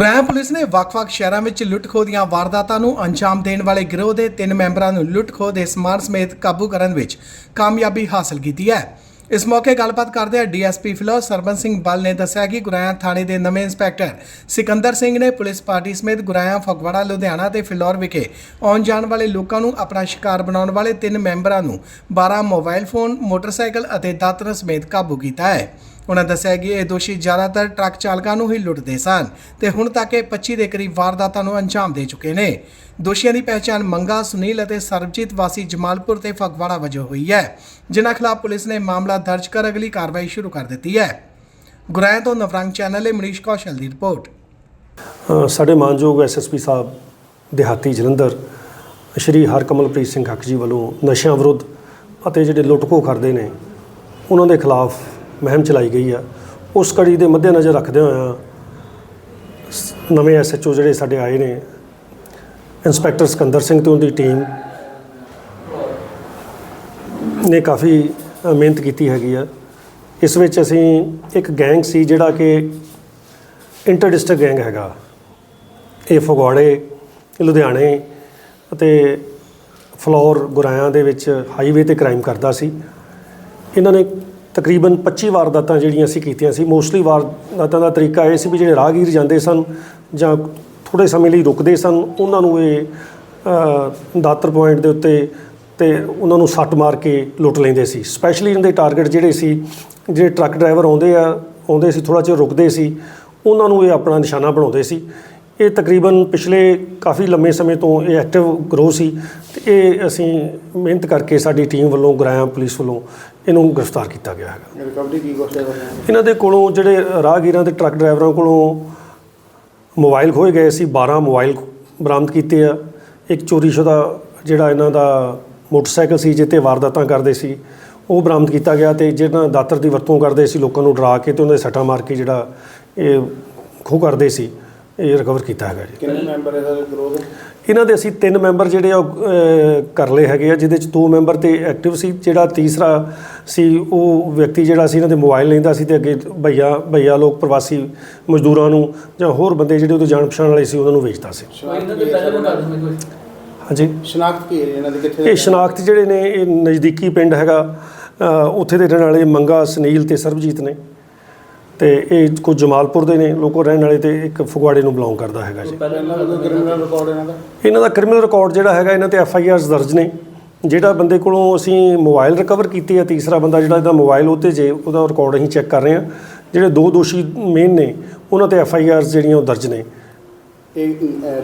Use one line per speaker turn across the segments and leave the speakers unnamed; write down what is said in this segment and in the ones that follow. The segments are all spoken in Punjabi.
ਗੁਰੈਮ ਪੁਲਿਸ ਨੇ ਵੱਖ-ਵੱਖ ਸ਼ਹਿਰਾਂ ਵਿੱਚ ਲੁੱਟ-ਖੋਹ ਦੀਆਂ ਵਾਰਦਾਤਾਂ ਨੂੰ ਅੰਜਾਮ ਦੇਣ ਵਾਲੇ ਗਿਰੋਹ ਦੇ ਤਿੰਨ ਮੈਂਬਰਾਂ ਨੂੰ ਲੁੱਟ-ਖੋਹ ਦੇ ਸਮਾਨ ਸਮੇਤ ਕਾਬੂ ਕਰਨ ਵਿੱਚ ਕਾਮਯਾਬੀ ਹਾਸਲ ਕੀਤੀ ਹੈ। ਇਸ ਮੌਕੇ ਗੱਲਬਾਤ ਕਰਦੇ ਡੀਐਸਪੀ ਫਿਲੌਰ ਸਰਬਨ ਸਿੰਘ ਬਲ ਨੇ ਦੱਸਿਆ ਕਿ ਗੁਰਾਇਆ ਥਾਣੇ ਦੇ ਨਵੇਂ ਇੰਸਪੈਕਟਰ ਸਿਕੰਦਰ ਸਿੰਘ ਨੇ ਪੁਲਿਸ ਪਾਰਟੀ ਸਮੇਤ ਗੁਰਾਇਆ ਫਗਵਾੜਾ, ਲੁਧਿਆਣਾ ਤੇ ਫਿਲੌਰ ਵਿਖੇ ਆਉਣ ਜਾਣ ਵਾਲੇ ਲੋਕਾਂ ਨੂੰ ਆਪਣਾ ਸ਼ਿਕਾਰ ਬਣਾਉਣ ਵਾਲੇ ਤਿੰਨ ਮੈਂਬਰਾਂ ਨੂੰ 12 ਮੋਬਾਈਲ ਫੋਨ, ਮੋਟਰਸਾਈਕਲ ਅਤੇ ਦਾਤਰ ਸਮੇਤ ਕਾਬੂ ਕੀਤਾ ਹੈ। ਉਹਨਾਂ ਦੱਸਿਆ ਕਿ ਇਹ ਦੋਸ਼ੀ ਜ਼ਿਆਦਾਤਰ ਟਰੱਕ ਚਾਲਕਾਂ ਨੂੰ ਹੀ ਲੁੱਟਦੇ ਸਨ ਤੇ ਹੁਣ ਤੱਕ ਇਹ 25 ਦੇ ਕਰੀਬ ਵਾਰਦਾਤਾਂ ਨੂੰ ਅੰਜਾਮ ਦੇ ਚੁੱਕੇ ਨੇ। ਦੋਸ਼ੀਆਂ ਦੀ ਪਹਿਚਾਣ ਮੰਗਾ, ਸੁਨੀਲ ਅਤੇ ਸਰਬਜੀਤ ਵਾਸੀ ਜਮਾਲਪੁਰ ਤੇ ਫਗਵਾੜਾ ਵਜੋਂ ਹੋਈ ਹੈ, ਜਿਨ੍ਹਾਂ ਖਿਲਾਫ ਪੁਲਿਸ ਨੇ ਮਾਮਲਾ ਦਰਜ ਕਰ ਅਗਲੀ ਕਾਰਵਾਈ ਸ਼ੁਰੂ ਕਰ ਦਿੱਤੀ ਹੈ। ਗੁਰਾਇਆ ਤੋਂ ਨਵਰੰਗ ਚੈਨਲ ਲਈ ਮਨੀਸ਼ ਕੌਸ਼ਲ ਦੀ ਰਿਪੋਰਟ।
ਸਾਡੇ ਮਾਨਯੋਗ ਐਸਐਸਪੀ ਸਾਹਿਬ, ਦਿਹਾਤੀ ਜਲੰਧਰ, ਸ਼੍ਰੀ ਹਰਕਮਲਪ੍ਰੀਤ ਸਿੰਘ ਹੱਕ ਜੀ ਵੱਲੋਂ ਨਸ਼ਿਆਂ ਵਿਰੁੱਧ ਅਤੇ ਜਿਹੜੇ ਲੁੱਟਖੋ ਕਰਦੇ ਨੇ ਉਹਨਾਂ ਦੇ ਖਿਲਾਫ ਮਹਿਮ ਚਲਾਈ ਗਈ ਆ। ਉਸ ਕੜੀ ਦੇ ਮੱਦੇਨਜ਼ਰ ਰੱਖਦੇ ਹੋਇਆ ਸ- ਨਵੇਂ ਐਸਐਚਓ ਜਿਹੜੇ ਸਾਡੇ ਆਏ ਨੇ, ਇੰਸਪੈਕਟਰ ਸਿਕੰਦਰ ਸਿੰਘ ਤੇ ਉਹਦੀ ਟੀਮ ਨੇ ਕਾਫੀ ਮਿਹਨਤ ਕੀਤੀ ਹੈਗੀ ਆ। ਇਸ ਵਿੱਚ ਅਸੀਂ ਇੱਕ ਗੈਂਗ ਸੀ ਜਿਹੜਾ ਕਿ ਇੰਟਰ ਡਿਸਟ੍ਰਿਕਟ ਗੈਂਗ ਹੈਗਾ। ਇਹ ਫਗਵਾੜੇ, ਲੁਧਿਆਣੇ ਅਤੇ ਫਲੋਰ ਗੁਰਾਇਆਂ ਦੇ ਵਿੱਚ ਹਾਈਵੇ ਤੇ ਕ੍ਰਾਈਮ ਕਰਦਾ ਸੀ। ਇਹਨਾਂ ਨੇ ਤਕਰੀਬਨ 25 ਵਾਰਦਾਤਾਂ ਜਿਹੜੀਆਂ ਅਸੀਂ ਕੀਤੀਆਂ ਸੀ ਮੋਸਟਲੀ ਵਾਰਦਾਤਾਂ ਦਾ ਤਰੀਕਾ ਇਹ ਸੀ ਵੀ ਜਿਹੜੇ ਰਾਹਗੀਰ ਜਾਂਦੇ ਸਨ ਜਾਂ ਥੋੜੇ ਸਮੇਂ ਲਈ ਰੁਕਦੇ ਸਨ, ਉਹਨਾਂ ਨੂੰ ਇਹ ਦਾਤਰ ਪੁਆਇੰਟ ਦੇ ਉੱਤੇ ਤੇ ਉਹਨਾਂ ਨੂੰ ਸੱਟ ਮਾਰ ਕੇ ਲੁੱਟ ਲੈਂਦੇ ਸੀ। ਸਪੈਸ਼ਲੀ ਇਹਨਾਂ ਦੇ ਟਾਰਗੇਟ ਜਿਹੜੇ ਸੀ, ਜਿਹੜੇ ਟਰੱਕ ਡਰਾਈਵਰ ਆਉਂਦੇ ਆ, ਆਉਂਦੇ ਸੀ ਥੋੜਾ ਚਿਰ ਰੁਕਦੇ ਸੀ, ਉਹਨਾਂ ਨੂੰ ਇਹ ਆਪਣਾ ਨਿਸ਼ਾਨਾ ਬਣਾਉਂਦੇ ਸੀ। ਇਹ ਤਕਰੀਬਨ ਪਿਛਲੇ ਕਾਫੀ ਲੰਮੇ ਸਮੇਂ ਤੋਂ ਇਹ ਐਕਟਿਵ ਗਰੋ ਸੀ ਤੇ ਇਹ ਅਸੀਂ ਮਿਹਨਤ ਕਰਕੇ ਸਾਡੀ ਟੀਮ ਵੱਲੋਂ ਗੁਰਾਇਆ ਪੁਲਿਸ ਵੱਲੋਂ ਇਹਨੂੰ ਗ੍ਰਿਫਤਾਰ ਕੀਤਾ ਗਿਆ ਹੈਗਾ।
ਰਿਕਵਰੀ ਕੀ
ਇਹਨਾਂ ਦੇ ਕੋਲੋਂ ਜਿਹੜੇ ਰਾਹਗੀਰਾਂ ਤੇ ਟਰੱਕ ਡਰਾਈਵਰਾਂ ਕੋਲੋਂ ਮੋਬਾਈਲ ਖੋਏ ਗਏ ਸੀ 12 ਮੋਬਾਈਲ ਬਰਾਮਦ ਕੀਤੇ ਆ। ਇੱਕ ਚੋਰੀਸ਼ੁਦਾ ਜਿਹੜਾ ਇਹਨਾਂ ਦਾ ਮੋਟਰਸਾਈਕਲ ਸੀ ਜਿੱਤੇ ਵਾਰਦਾਤਾਂ ਕਰਦੇ ਸੀ ਉਹ ਬਰਾਮਦ ਕੀਤਾ ਗਿਆ ਤੇ ਜਿਹਨਾਂ ਦਾਤਰ ਦੀ ਵਰਤੋਂ ਕਰਦੇ ਸੀ ਲੋਕਾਂ ਨੂੰ ਡਰਾ ਕੇ ਤੇ ਉਹਨਾਂ ਦੇ ਸੱਟਾਂ ਮਾਰ ਕੇ ਜਿਹੜਾ ਇਹ ਖੋਹ ਕਰਦੇ ਸੀ। ਇਹ ਰਿਕਵਰ ਕੀਤਾ ਹੈਗਾ ਜੀ।
ਕਿੰਨੇ ਮੈਂਬਰ ਸਾਰੇ ਗਰੋਹ ਦੇ
ਇਹਨਾਂ ਦੇ ਅਸੀਂ ਤਿੰਨ ਮੈਂਬਰ ਜਿਹੜੇ ਆ ਕਰ ਲਏ ਹੈਗੇ ਆ ਜਿਹਦੇ ਚ ਦੋ ਮੈਂਬਰ ਤੇ ਐਕਟਿਵ ਸੀ ਜਿਹੜਾ ਤੀਸਰਾ ਸੀ ਉਹ ਵਿਅਕਤੀ ਜਿਹੜਾ ਸੀ ਇਹਨਾਂ ਦੇ ਮੋਬਾਈਲ ਲੈਂਦਾ ਸੀ ਤੇ ਅੱਗੇ ਭਈਆ ਭਈਆ ਲੋਕ ਪ੍ਰਵਾਸੀ ਮਜ਼ਦੂਰਾਂ ਨੂੰ ਜਾਂ ਹੋਰ ਬੰਦੇ ਜਿਹੜੇ ਉਹਦੇ ਜਾਣ ਪਛਾਣ ਵਾਲੇ ਸੀ ਉਹਨਾਂ ਨੂੰ ਵੇਚਦਾ ਸੀ? ਹਾਂਜੀ।
ਸ਼ਨਾਖਤ ਕੀ ਹੈ ਇਹਨਾਂ ਦੀ? ਕਿੱਥੇ
ਇਹ ਸ਼ਨਾਖਤ ਜਿਹੜੇ ਨੇ ਇਹ ਨਜ਼ਦੀਕੀ ਪਿੰਡ ਹੈਗਾ ਉੱਥੇ ਦੇ ਰਹਿਣ ਵਾਲੇ ਮੰਗਾ ਸੁਨੀਲ ਤੇ ਸਰਬਜੀਤ ਨੇ। ਤੇ ਇਹ ਕੁਝ ਜਮਾਲਪੁਰ ਦੇ ਨੇ ਲੋਕੋ ਰਹਿਣ ਵਾਲੇ ਤੇ ਇੱਕ ਫਗਵਾੜੇ ਨੂੰ ਬਿਲੋਂਗ ਕਰਦਾ ਹੈਗਾ ਜੀ।
ਇਹਨਾਂ ਦਾ ਕ੍ਰਿਮੀਨਲ ਰਿਕਾਰਡ ਇਹਨਾਂ ਦਾ?
ਇਹਨਾਂ ਦਾ ਕ੍ਰਿਮੀਨਲ ਰਿਕਾਰਡ ਜਿਹੜਾ ਹੈਗਾ ਇਹਨਾਂ ਤੇ ਐਫ ਆਈ ਆਰਸ ਦਰਜ ਨੇ। ਜਿਹੜਾ ਬੰਦੇ ਕੋਲੋਂ ਅਸੀਂ ਮੋਬਾਈਲ ਰਿਕਵਰ ਕੀਤੇ ਆ ਤੀਸਰਾ ਬੰਦਾ ਜਿਹੜਾ ਇਹਦਾ ਮੋਬਾਈਲ ਉੱਤੇ ਜੇ ਉਹਦਾ ਰਿਕਾਰਡ ਅਸੀਂ ਚੈੱਕ ਕਰ ਰਹੇ ਹਾਂ। ਜਿਹੜੇ ਦੋ ਦੋਸ਼ੀ ਮੇਨ ਨੇ ਉਹਨਾਂ ਤੇ ਐਫ ਆਈ ਆਰਸ ਜਿਹੜੀਆਂ ਉਹ ਦਰਜ ਨੇ।
ਇਹ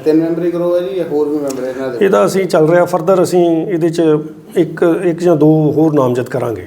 ਤਿੰਨ ਮੈਂਬਰੀ ਗਰੋਹ ਹੈ ਜੀ ਜਾਂ ਹੋਰ ਵੀ ਮੈਂਬਰ ਇਹਨਾਂ ਦੇ?
ਇਹਦਾ ਅਸੀਂ ਚੱਲ ਰਿਹਾ ਫਰਦਰ ਅਸੀਂ ਇਹਦੇ ਚ ਇੱਕ ਇੱਕ ਜਾਂ ਦੋ ਹੋਰ ਨਾਮਜ਼ਦ ਕਰਾਂਗੇ।